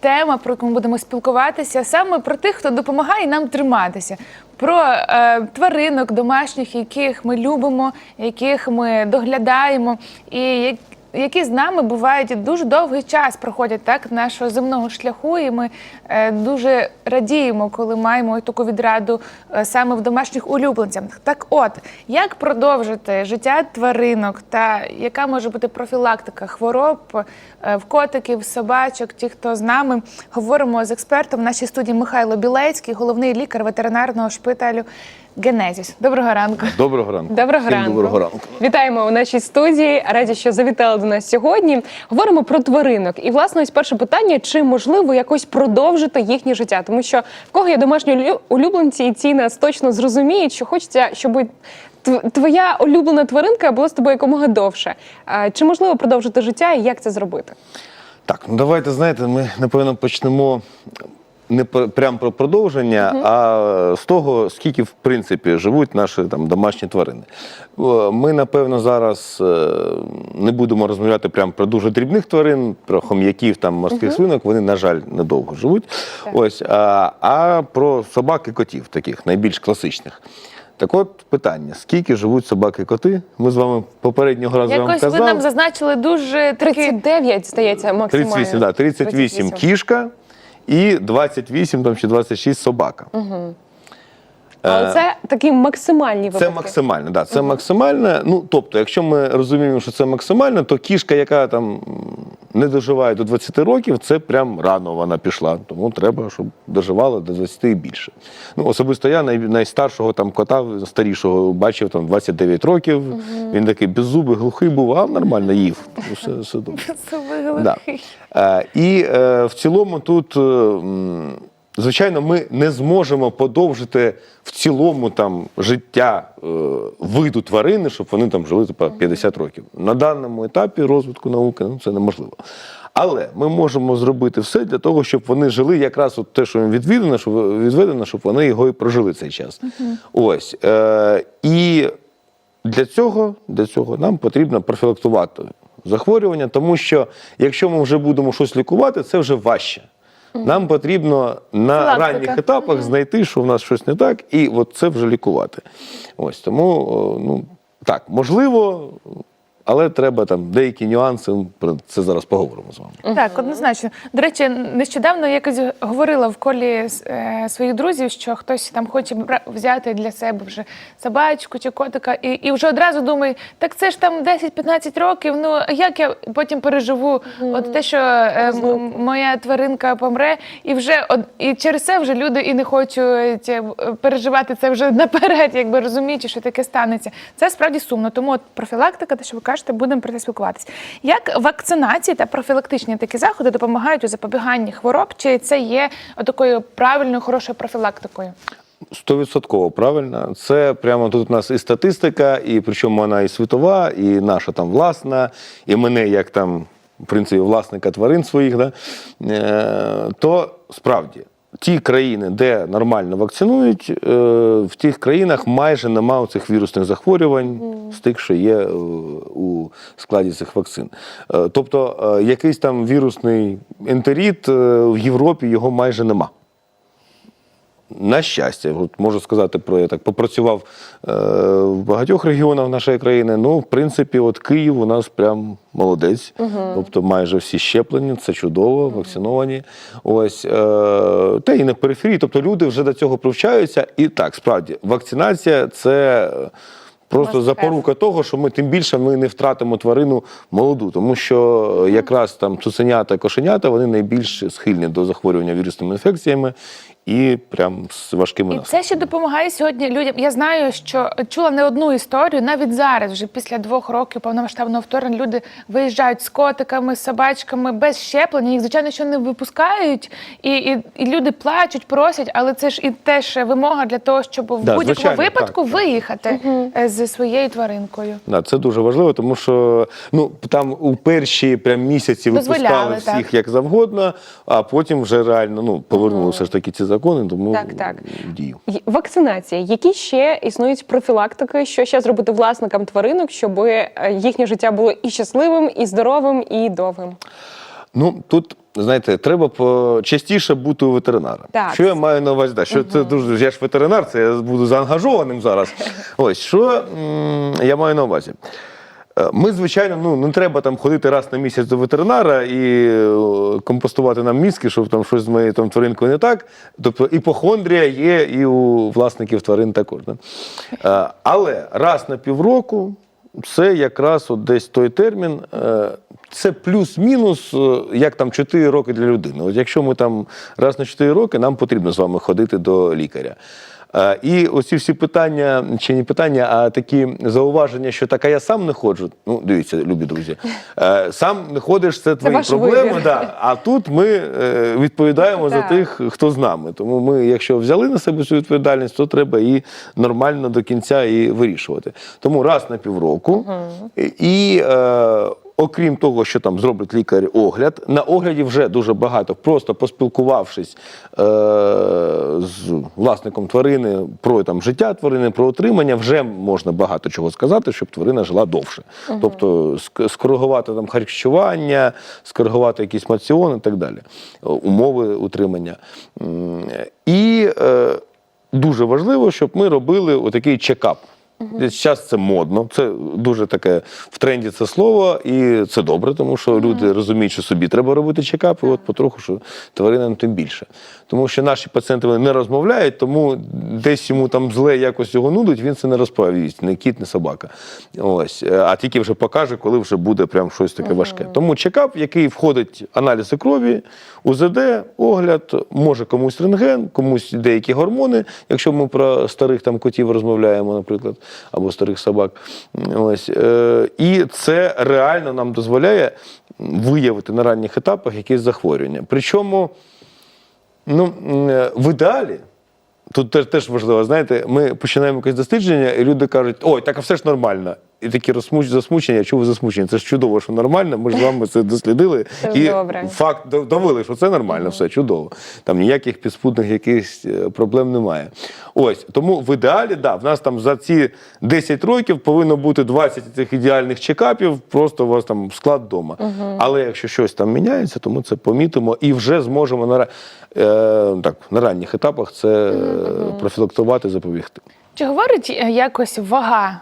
тема, про яку ми будемо спілкуватися, саме про тих, хто допомагає нам триматися. Про е, тваринок домашніх, яких ми любимо, яких ми доглядаємо, і як- які з нами бувають дуже довгий час проходять так нашого земного шляху, і ми е, дуже радіємо, коли маємо таку відраду е, саме в домашніх улюбленцях. Так, от як продовжити життя тваринок, та яка може бути профілактика хвороб в котиків, собачок, ті, хто з нами говоримо з експертом в нашій студії Михайло Білецький, головний лікар ветеринарного шпиталю Генезіс. Доброго ранку. Доброго ранку. Доброго Всім ранку. Доброго ранку. Вітаємо у нашій студії. Раді, що завітали до нас сьогодні. Говоримо про тваринок. І власне ось перше питання: чи можливо якось продовжити їхнє життя? Тому що в кого є домашні улю- улюбленці, і ці нас точно зрозуміють, що хочеться, щоб твоя улюблена тваринка була з тобою якомога довше. Чи можливо продовжити життя і як це зробити? Так, ну давайте знаєте, ми напевно почнемо не прямо про продовження, а з того, скільки в принципі живуть наші там домашні тварини. Ми, напевно, зараз е, не будемо розмовляти прямо про дуже дрібних тварин, про хом'яків, там морських свинок. Вони, на жаль, недовго живуть. Ось, а, а про собак і котів, таких найбільш класичних. Так от питання: скільки живуть собаки і коти? Ми з вами попереднього разу вам Якось ви нам зазначили дуже такі 39, здається, максимально. 38, да, 38 кішка і 28 там, чи 26 собака. Але це такі максимальні випадки. Це максимально, да, це максимально. Ну, тобто, якщо ми розуміємо, що це максимально, то кішка, яка там не доживає до 20 років, це прям рано вона пішла. Тому треба, щоб доживала до 20 і більше. Ну, особисто я най, найстаршого там кота, старішого, бачив там 29 років. Він такий беззубий, глухий був, а нормально їв. Все, все добре. Да. А, І е, в цілому тут, е, звичайно, ми не зможемо подовжити в цілому там життя е, виду тварини, щоб вони там жили типа, 50 років. На даному етапі розвитку науки ну, це неможливо. Але ми можемо зробити все для того, щоб вони жили якраз от те, що їм відведено, щоб відведено, щоб вони його і прожили цей час. Ось. Е, і для цього, для цього нам потрібно профілактувати захворювання, тому що якщо ми вже будемо щось лікувати, це вже важче. Нам потрібно на Профілактика. ранніх етапах знайти, що в нас щось не так, і от це вже лікувати. Ось тому, ну так, можливо, але треба там деякі нюанси. Про це зараз поговоримо з вами. Так, однозначно. До речі, нещодавно я якось говорила в колі е, своїх друзів, що хтось там хоче взяти для себе вже собачку чи котика, і, і вже одразу думає, так це ж там 10-15 років. Ну а як я потім переживу? От те, що е, м- моя тваринка помре, і вже од- і через це вже люди і не хочуть е, переживати це вже наперед, якби розуміючи, що таке станеться. Це справді сумно. Тому от профілактика, те, що ви кажете, будемо про це спілкуватися. Як вакцинації та профілактичні такі заходи допомагають у запобіганні хвороб? Чи це є такою правильною, хорошою профілактикою? Стовідсотково правильно. Це прямо тут у нас і статистика, і причому вона і світова, і наша там власна, і мене як там, в принципі, власника тварин своїх. Да? Е, то справді. Ті країни, де нормально вакцинують, е, в тих країнах майже немає цих вірусних захворювань з тих, що є е, у складі цих вакцин. Е, Тобто якийсь там вірусний ентеріт в Європі його майже нема. На щастя, от можу сказати про я так попрацював е, в багатьох регіонах нашої країни. Ну, в принципі, от Київ у нас прям молодець. Тобто майже всі щеплені, це чудово, вакциновані. Ось е, та і на периферії. Тобто люди вже до цього привчаються. І так, справді, вакцинація це. Просто have. запорука того, що ми тим більше ми не втратимо тварину молоду, тому що е, якраз там цуценята, кошенята вони найбільш схильні до захворювання вірусними інфекціями і прям з важкими І наслідками. це ще допомагає сьогодні людям. Я знаю, що чула не одну історію. Навіть зараз, вже після двох років повномасштабного вторгнення, люди виїжджають з котиками, з собачками без щеплення. Їх звичайно, що не випускають, і, і, і люди плачуть, просять, але це ж і теж вимога для того, щоб в Да, будь-якому звичайно, випадку так, виїхати е, зі своєю тваринкою. Да, це дуже важливо, тому що ну там у перші прям місяці Дозволяли, випускали всіх так. як завгодно, а потім вже реально ну повернули все ж таки ці закони, тому Так, так. дію. Вакцинація. Які ще існують профілактики? Що ще зробити власникам тваринок, щоб е, їхнє життя було і щасливим, і здоровим, і довгим? Ну тут знаєте, треба частіше бути у ветеринара. Так. Що я маю на увазі? Да, що це дуже я ж ветеринар, це я буду заангажованим зараз. Ось що я маю на увазі. Е, Ми, звичайно, ну не треба там ходити раз на місяць до ветеринара і е, компостувати нам мізки, щоб там щось з моєю там тваринкою не так. Тобто іпохондрія є і у власників тварин також. Да? Е, Але раз на півроку це якраз от десь той термін. Це плюс-мінус, як там 4 роки для людини. От якщо ми там раз на 4 роки, нам потрібно з вами ходити до лікаря. Е, І оці всі питання, чи не питання, а такі зауваження, що так, а я сам не ходжу. Ну, дивіться, любі друзі. е, Сам не ходиш, це твої ваш проблеми. Да. А тут ми е, відповідаємо за тих, хто з нами. Тому ми, якщо взяли на себе цю відповідальність, то треба її нормально до кінця і вирішувати. Тому раз на півроку. І е, окрім того, що там зробить лікар огляд, на огляді вже дуже багато, просто поспілкувавшись е, з власником тварини про там життя тварини, про отримання, вже можна багато чого сказати, щоб тварина жила довше. Тобто ск- скоригувати там харчування, скоригувати якісь маціони і так далі, умови утримання. І е, дуже важливо, щоб ми робили отакий чекап. Зараз це модно, це дуже таке в тренді це слово, і це добре, тому що люди розуміють, що собі треба робити чекап, і от потроху, що тваринам тим більше. Тому що наші пацієнти вони не розмовляють, тому десь йому там зле якось його нудить, він це не розповість, не кіт, не собака. Ось. Е, А тільки вже покаже, коли вже буде прям щось таке важке. Тому чекап, який входить аналізи крові, УЗД, огляд, може комусь рентген, комусь деякі гормони, якщо ми про старих там котів розмовляємо, наприклад, або старих собак. Ось. Е, І це реально нам дозволяє виявити на ранніх етапах якісь захворювання. Причому ну, е, в ідеалі. Тут теж, теж важливо, знаєте, ми починаємо якесь дослідження, і люди кажуть, ой, так все ж нормально. І такі розсмуч, засмучення, чого ви засмучені? Це ж чудово, що нормально. Ми ж з вами це дослідили. Це і добре. факт довели, що це нормально, все чудово. Там ніяких підспутних якихось е, проблем немає. Ось тому в ідеалі, да, в нас там за ці 10 років повинно бути 20 цих ідеальних чекапів, просто у вас там склад вдома. Але якщо щось там міняється, то ми це помітимо і вже зможемо на, е, так, на ранніх етапах це е, профілактувати, запобігти. Чи говорить е, якось вага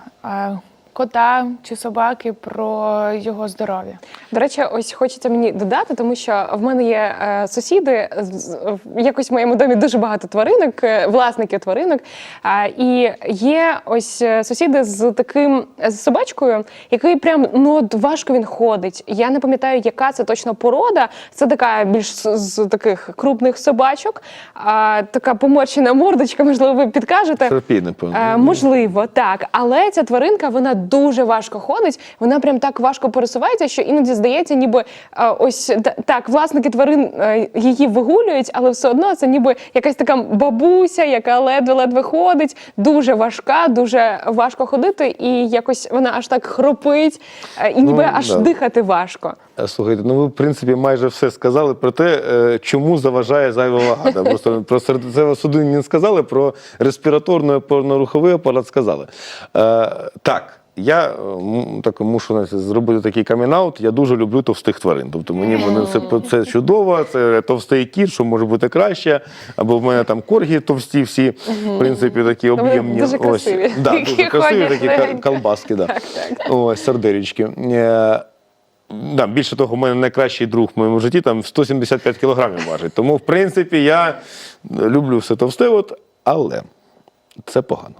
кота чи собаки про його здоров'я? До речі, ось хочеться мені додати, тому що в мене є е, сусіди. з- Якось в моєму домі дуже багато тваринок, е, власників тваринок. А, і є ось е, сусіди з таким з собачкою, який прям ну от важко він ходить. Я не пам'ятаю, яка це точно порода. Це така більш з, з таких крупних собачок, а, така поморщена мордочка, можливо, ви підкажете. Напевно. Е, можливо, так. Але ця тваринка вона дуже важко ходить. Вона прям так важко пересувається, що іноді здається, ніби е, ось та- так, власники тварин е, її вигулюють, але все одно це ніби якась така бабуся, яка ледве-ледве ходить, дуже важка, дуже важко ходити, і якось вона аж так хропить, е, і ніби Ну, аж да. дихати важко. Слухайте, ну ви в принципі майже все сказали про те, чому заважає зайва вага. Просто про серцево-судинні не сказали, про респіраторний опорно-руховий апарат сказали. Е, так. Я е, так мушу зробити такий камінаут. Я дуже люблю товстих тварин. Тобто мені вони це, це чудово, це товстий кіт, що може бути краще. Або в мене там коргі товсті, всі, в принципі, такі об'ємні. дуже красиві. Да, дуже красиві, такі ка- легенько. колбаски. Да. Ось, сардерічки. Е, Да, більше того, у мене найкращий друг в моєму житті там 175 кілограмів важить. Тому, в принципі, я люблю все товсте, от, але це погано.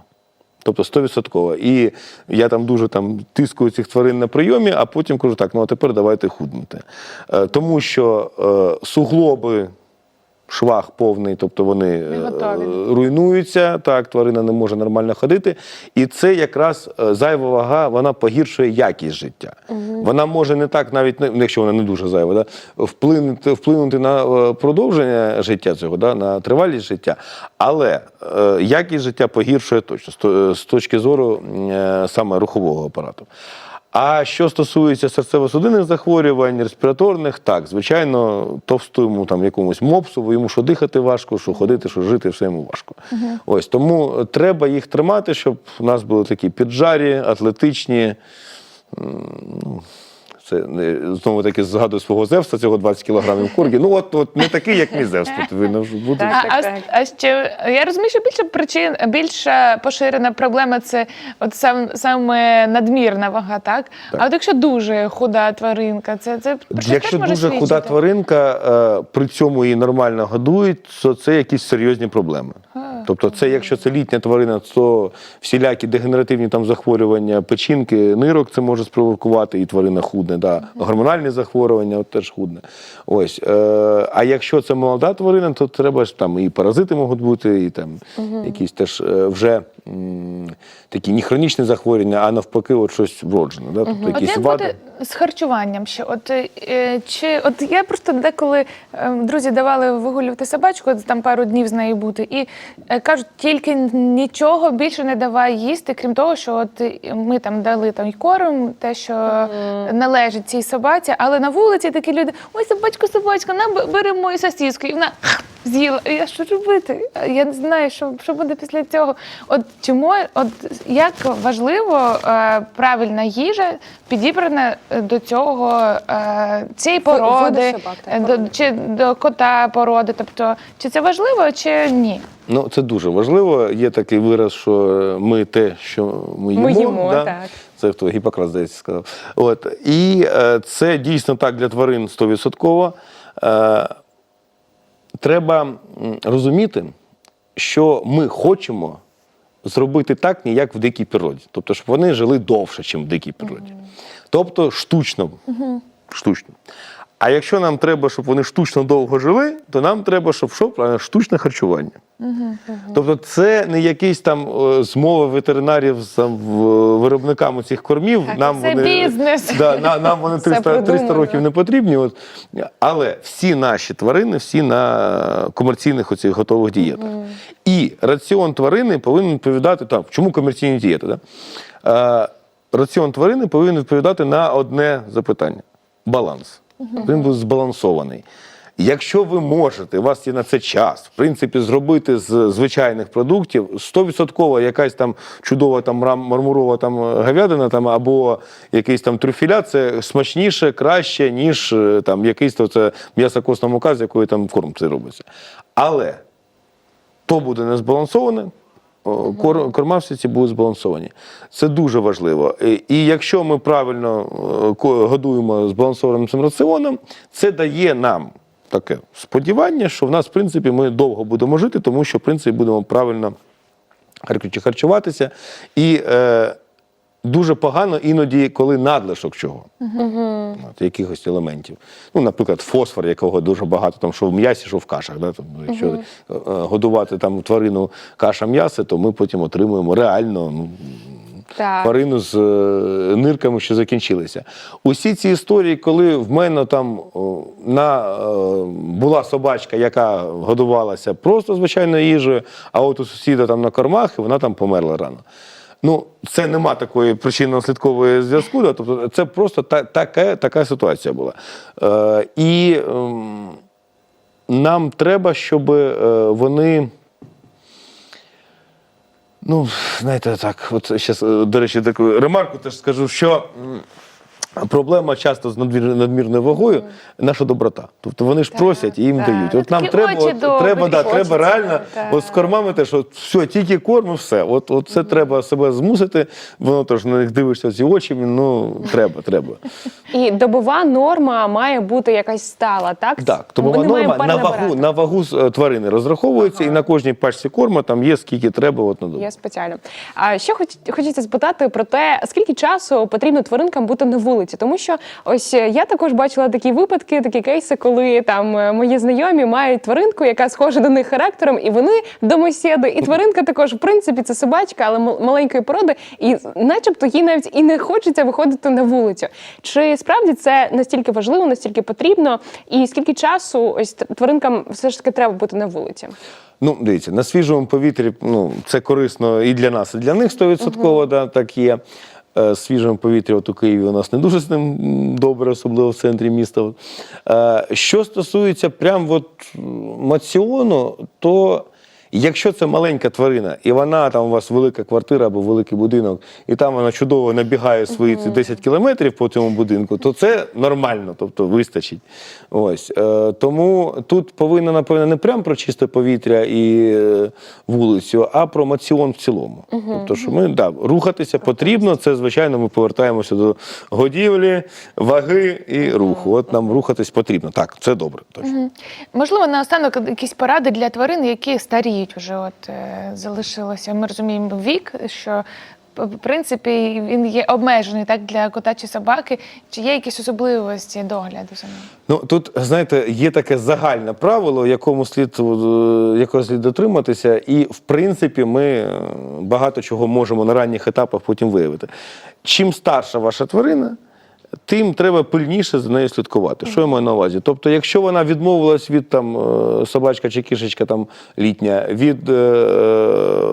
Тобто 100%. І я там дуже там тискую цих тварин на прийомі, а потім кажу, так, ну а тепер давайте худнути. Е, тому що е, суглоби. Швах повний, тобто вони е, руйнуються, так, тварина не може нормально ходити. І це якраз е, зайва вага, вона погіршує якість життя. Вона може не так, навіть якщо вона не дуже зайва, да, вплинути, вплинути на е, продовження життя цього, да, на тривалість життя. Але якість життя погіршує точно з точки зору саме рухового апарату. А що стосується серцево-судинних захворювань, респіраторних, так, звичайно, товстому там якомусь мопсу, йому що дихати важко, що ходити, що жити, все йому важко. Ось тому треба їх тримати, щоб у нас були такі піджарі, атлетичні. ну, Це не- знову таки згадую свого Зевса, цього 20 кілограмів коргі. Ну от, от не такий, як мій Зевс. Тут ви вже буде. Так. А, а, а ще я розумію, що більше причин, більша поширена проблема це от сам саме надмірна вага, так? А от якщо дуже худа тваринка, це це Якщо дуже худа тваринка, е, при цьому її нормально годують, то це якісь серйозні проблеми. Тобто, це якщо це літня тварина, то всілякі дегенеративні там захворювання печінки, нирок це може спровокувати, і тварина худне. Да. Гормональні захворювання от теж худне. Ось. Е, а якщо це молода тварина, то треба ж там і паразити можуть бути, і там якісь теж е, вже такі не хронічні захворювання, а навпаки, от щось вроджене. Да? Тобто, якісь як вади. буде з харчуванням ще? От е, чи от я просто деколи е, друзі давали вигулювати собачку, от там пару днів з нею бути, і е, кажуть, тільки нічого більше не давай їсти, крім того, що от е, ми там дали там й корм, те, що належить цій собаці, але на вулиці такі люди: ой, собачка, собачка, на б- бери мою сосіску, і вона з'їла. Я що робити? Я не знаю, що, що буде після цього. От чому, от як важливо е, правильна їжа підібрана е, до цього е, цієї породи, е, до, чи до кота породи. Тобто, чи це важливо, чи ні? Ну, це дуже важливо. Є такий вираз, що ми те, що ми їмо. Ми їмо, да? так. Це хто Гіппократ, здається, сказав. От. І е, це дійсно так для тварин 100%. Треба розуміти, що ми хочемо зробити так, не як в дикій природі. Тобто, щоб вони жили довше, ніж в дикій природі. Тобто штучно. штучно. А якщо нам треба, щоб вони штучно довго жили, то нам треба, щоб що? Правильно, штучне харчування. Тобто це не якісь там е, змови ветеринарів з там, в- виробниками цих кормів. Так, нам це вони, бізнес. Да, на, нам вони 300, 300 років не потрібні. От. Але всі наші тварини, всі на комерційних оцих готових дієтах. І раціон тварини повинен відповідати там, чому комерційні дієти? Да? Е, раціон тварини повинен відповідати на одне запитання: баланс. Він був збалансований. Якщо ви можете, у вас є на це час, в принципі, зробити з звичайних продуктів 100% якась там чудова там мармурова там говядина там, або якийсь там трюфіля, це смачніше, краще, ніж е, там якийсь то це м'ясо костна мука, з якої там корм це робиться. Але то буде не збалансоване, кор- корма всі ці будуть збалансовані. Це дуже важливо. І, якщо ми правильно е, годуємо збалансованим цим раціоном, це дає нам таке сподівання, що в нас, в принципі, ми довго будемо жити, тому що, в принципі, будемо правильно харчуватися. І е, дуже погано іноді, коли надлишок чого. От, якихось елементів. Ну, наприклад, фосфор, якого дуже багато, там, що в м'ясі, що в кашах. Да? Там, ну, якщо е, годувати там, тварину каша м'яса, то ми потім отримуємо реально ну, Так. тварину з е, нирками, що закінчилися. Усі ці історії, коли в мене там о, на, е, була собачка, яка годувалася просто звичайною їжею, а от у сусіда там на кормах, і вона там померла рано. Ну, це нема такої причинно-наслідкової зв'язку, да? тобто це просто та, така, така ситуація була. Е, і е, нам треба, щоб е, вони. Ну, знаєте, так, от зараз, до речі, таку ремарку теж скажу, що проблема часто з надмірною вагою наша доброта. Тобто вони ж просять і їм дають. От нам треба, от, треба, да, треба реально от з кормами теж, от все, тільки корм і все. От, от це треба себе змусити, воно теж на них дивишся ці очі, ну треба, треба. І добова норма має бути якась стала, так? Так, не норма на вагу, на вагу е, тварини розраховується, і на кожній пачці корму там є скільки треба от на добу. Є спеціально. А ще хоч, хочеться спитати про те, скільки часу потрібно тваринкам бути на вулиці, тому що ось е, я також бачила такі випадки, такі кейси, коли там е, мої знайомі мають тваринку, яка схожа до них характером, і вони домосіди. І тваринка також, в принципі, це собачка, але маленької породи, і начебто їй навіть і не хочеться виходити на вулицю. Чи справді це настільки важливо, настільки потрібно, і скільки часу ось тваринкам все ж таки треба бути на вулиці? Ну, дивіться, на свіжому повітрі ну, це корисно і для нас, і для них 100% да, так є. Е, Свіжому повітрі от у Києві у нас не дуже з ним добре, особливо в центрі міста. Е, Що стосується прям от маціону, то Якщо це маленька тварина, і вона там у вас велика квартира або великий будинок, і там вона чудово набігає свої ці 10 кілометрів по цьому будинку, то це нормально, тобто вистачить. Ось е, тому тут повинно напевно не прямо про чисте повітря і е, вулицю, а про маціон в цілому. Тобто, що ми да, рухатися потрібно. Це звичайно, ми повертаємося до годівлі, ваги і руху. От нам рухатись потрібно. Так, це добре. Точно. Можливо, наостанок якісь поради для тварин, які старіють вже от е, залишилося. Ми розуміємо вік, що в принципі він є обмежений так для кота чи собаки. Чи є якісь особливості догляду за ним? Ну тут знаєте, є таке загальне правило, якому слід е, якого слід дотриматися, і в принципі ми е, багато чого можемо на ранніх етапах потім виявити. Чим старша ваша тварина, тим треба пильніше за нею слідкувати. Що я маю на увазі? Тобто, якщо вона відмовилась від там е, собачка чи кішечка там літня, від е,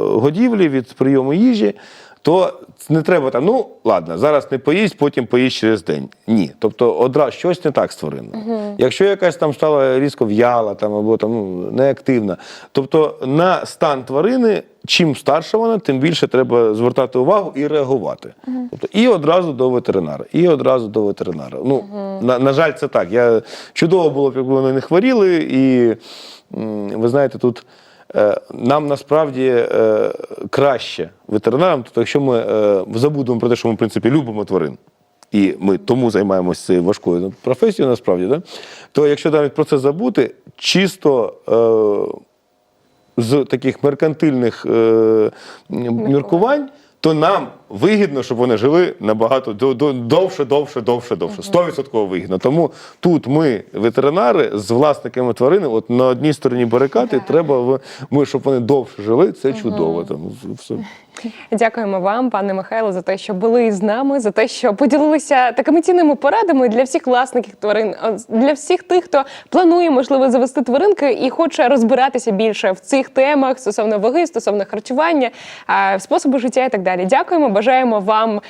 годівлі, від прийому їжі. То не треба там, ну ладно, зараз не поїсть, потім поїсть через день. Ні. Тобто одразу щось не так з твариною. Якщо якась там стала різко в'яла там, або там, ну, неактивна, тобто на стан тварини, чим старша вона, тим більше треба звертати увагу і реагувати. Тобто, і одразу до ветеринара, і одразу до ветеринара. Ну, на, на жаль, це так. Я, чудово було б, якби вони не хворіли, і ви знаєте, тут. Е, Нам насправді е, краще ветеринарам, тобто, якщо ми е, забудемо про те, що ми в принципі любимо тварин, і ми тому займаємося цією важкою професією, насправді, да? то якщо навіть про це забути, чисто е, з таких меркантильних е, міркувань, то нам вигідно, щоб вони жили набагато до- до- довше, довше, довше, довше. 100% вигідно. Тому тут ми, ветеринари, з власниками тварини, от на одній стороні барикади, треба ми, щоб вони довше жили. Це чудово. Там все. Дякуємо вам, пане Михайло, за те, що були з нами, за те, що поділилися такими цінними порадами для всіх власників тварин, для всіх тих, хто планує можливо завести тваринки і хоче розбиратися більше в цих темах стосовно ваги, стосовно харчування, способу життя і так далі. Дякуємо. Бажаємо вам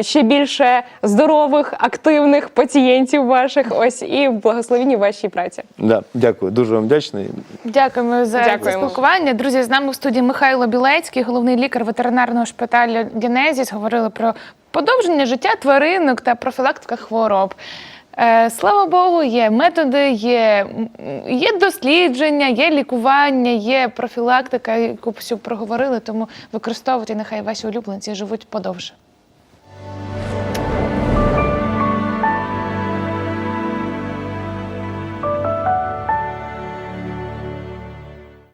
ще більше здорових, активних пацієнтів ваших. Ось і благословіння в вашій праці. Да, дякую, дуже вам вдячний. Дякуємо за Дякуємо. спілкування. Друзі, з нами в студії Михайло Білецький, головний лікар ветеринарного шпиталю Генезіс. Говорили про подовження життя тваринок та профілактика хвороб. Е, Слава Богу, є методи, є, є дослідження, є лікування, є профілактика, яку всю проговорили. Тому використовуйте, нехай ваші улюбленці живуть подовше.